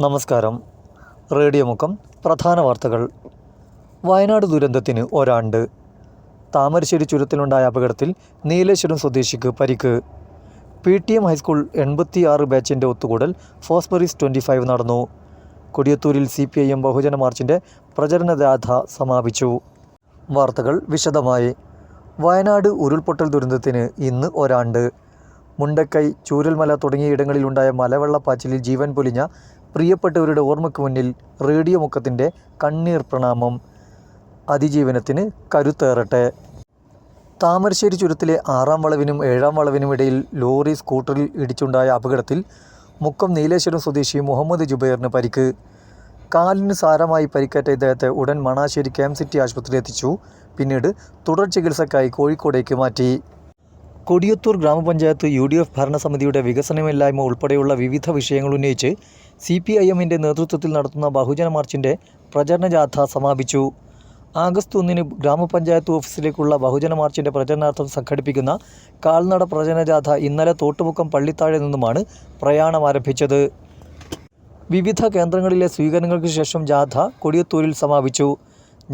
നമസ്കാരം. റേഡിയോ മുഖം പ്രധാന വാർത്തകൾ. വയനാട് ദുരന്തത്തിന് ഒരാണ്ട്. താമരശ്ശേരി ചുരത്തിലുണ്ടായ അപകടത്തിൽ നീലേശ്വരം സ്വദേശിക്ക് പരിക്ക്. പി ടി എം ഹൈസ്കൂൾ എൺപത്തി ആറ് ബാച്ചിന്റെ ഒത്തുകൂടൽ ഫോസ്ബറീസ് ട്വന്റി ഫൈവ് നടന്നു. കൊടിയത്തൂരിൽ സി പി ഐ എം ബഹുജന മാർച്ചിന്റെ പ്രചരണ ജാഥ സമാപിച്ചു. വാർത്തകൾ വിശദമായി. വയനാട് ഉരുൾപൊട്ടൽ ദുരന്തത്തിന് ഇന്ന് ഒരാണ്ട്. മുണ്ടക്കൈ ചൂരൽമല തുടങ്ങിയ ഇടങ്ങളിലുണ്ടായ മലവെള്ളപ്പാച്ചിലിൽ ജീവൻ പൊലിഞ്ഞ പ്രിയപ്പെട്ടവരുടെ ഓർമ്മയ്ക്ക് മുന്നിൽ റേഡിയോ മുക്കത്തിന്റെ കണ്ണീർ പ്രണാമം. അതിജീവനത്തിന് കരുത്തേറട്ടെ. താമരശ്ശേരി ചുരത്തിലെ ആറാം വളവിനും ഏഴാം വളവിനും ഇടയിൽ ലോറി സ്കൂട്ടറിൽ ഇടിച്ചുണ്ടായ അപകടത്തിൽ മുക്കം നീലേശ്വരം സ്വദേശി മുഹമ്മദ് ജുബൈറിന് പരിക്ക്. കാലിന് സാരമായി പരിക്കേറ്റ ഇദ്ദേഹത്തെ ഉടൻ മണാശ്ശേരി കെ എം സിറ്റി ആശുപത്രിയിൽ എത്തിച്ചു. പിന്നീട് തുടർ ചികിത്സക്കായി കോഴിക്കോടേക്ക് മാറ്റി. കൊടിയത്തൂർ ഗ്രാമപഞ്ചായത്ത് യു ഡി എഫ് ഭരണസമിതിയുടെ വികസനമില്ലായ്മ ഉൾപ്പെടെയുള്ള വിവിധ വിഷയങ്ങൾ ഉന്നയിച്ച് സി പി ഐ എമ്മിന്റെ നേതൃത്വത്തിൽ നടത്തുന്ന ബഹുജന മാർച്ചിന്റെ പ്രചരണ ജാഥ സമാപിച്ചു. ആഗസ്റ്റ് ഒന്നിന് ഗ്രാമപഞ്ചായത്ത് ഓഫീസിലേക്കുള്ള ബഹുജന മാർച്ചിന്റെ പ്രചരണാർത്ഥം സംഘടിപ്പിക്കുന്ന കാൽനട പ്രചരണ ജാഥ ഇന്നലെ തോട്ടുമുക്കം പള്ളിത്താഴെ നിന്നുമാണ് പ്രയാണം ആരംഭിച്ചത് വിവിധ കേന്ദ്രങ്ങളിലെ സ്വീകരണങ്ങൾക്ക് ശേഷം ജാഥ കൊടിയത്തൂരിൽ സമാപിച്ചു.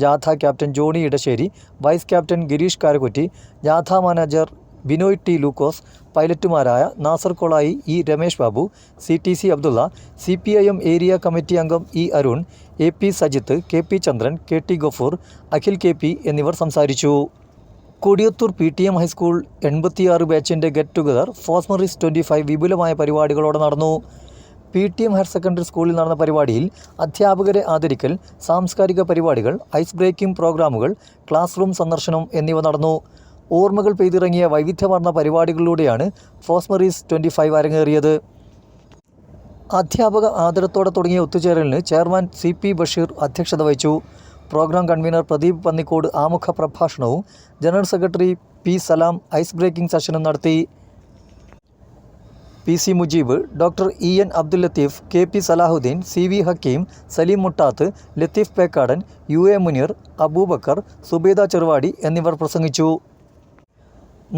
ജാഥ captain Johny Edassery vice captain Girish Karakutty ജാഥ manager Binoy T Lukose പൈലറ്റുമാരായ Nasar Kolayi E Ramesh Babu C T C Abdulla C P I M area committee അംഗം E Arun A P Sajith K P Chandran K T Gafoor Akhil K P എന്നിവർ സംസാരിച്ചു. Kodiyathur P T M high school എൺപത്തിയാറ് ബാച്ചിന്റെ get together ഫോസ്മറിസ് twenty five വിപുലമായ പരിപാടികളോടെ നടന്നു. P T M higher secondary സ്കൂളിൽ നടന്ന പരിപാടിയിൽ അധ്യാപകരെ ആദരിക്കൽ സാംസ്കാരിക പരിപാടികൾ ഐസ് ബ്രേക്കിംഗ് പ്രോഗ്രാമുകൾ ക്ലാസ് റൂം സന്ദർശനം എന്നിവ നടന്നു. ഓർമ്മകൾ പെയ്തിറങ്ങിയ വൈവിധ്യമാർന്ന പരിപാടികളിലൂടെയാണ് ഫോസ്മറീസ് ട്വന്റി ഫൈവ് അരങ്ങേറിയത്. അധ്യാപക ആദരത്തോടെ തുടങ്ങിയ ഒത്തുചേരലിന് ചെയർമാൻ സി പി ബഷീർ അധ്യക്ഷത വഹിച്ചു. പ്രോഗ്രാം കൺവീനർ പ്രദീപ് പന്നിക്കോട് ആമുഖ പ്രഭാഷണവും general secretary P Salam ice breaking സെഷനും നടത്തി. P C Mujeeb doctor E N Abdul Latheef K P Salahuddin C V Hakeem Saleem Muttath Latheef Pekkadan U A Muneer Abubakar Subeda Cheruvadi എന്നിവർ പ്രസംഗിച്ചു.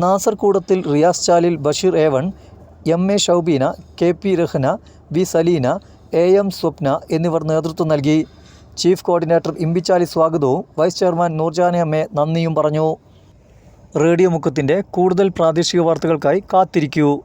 Nasar Koodathil Riyas Chalil Basheer A one M A Shoubeena K P Rehna V Saleena A M Swapna എന്നിവർ നേതൃത്വം നൽകി. Chief coordinator Imbichali സ്വാഗതവും vice chairman നൂർജാനെ അമ്മെ നന്ദിയും പറഞ്ഞു. Radio മുക്കത്തിന്റെ കൂടുതൽ പ്രാദേശിക വാർത്തകൾക്കായി കാത്തിരിക്കൂ.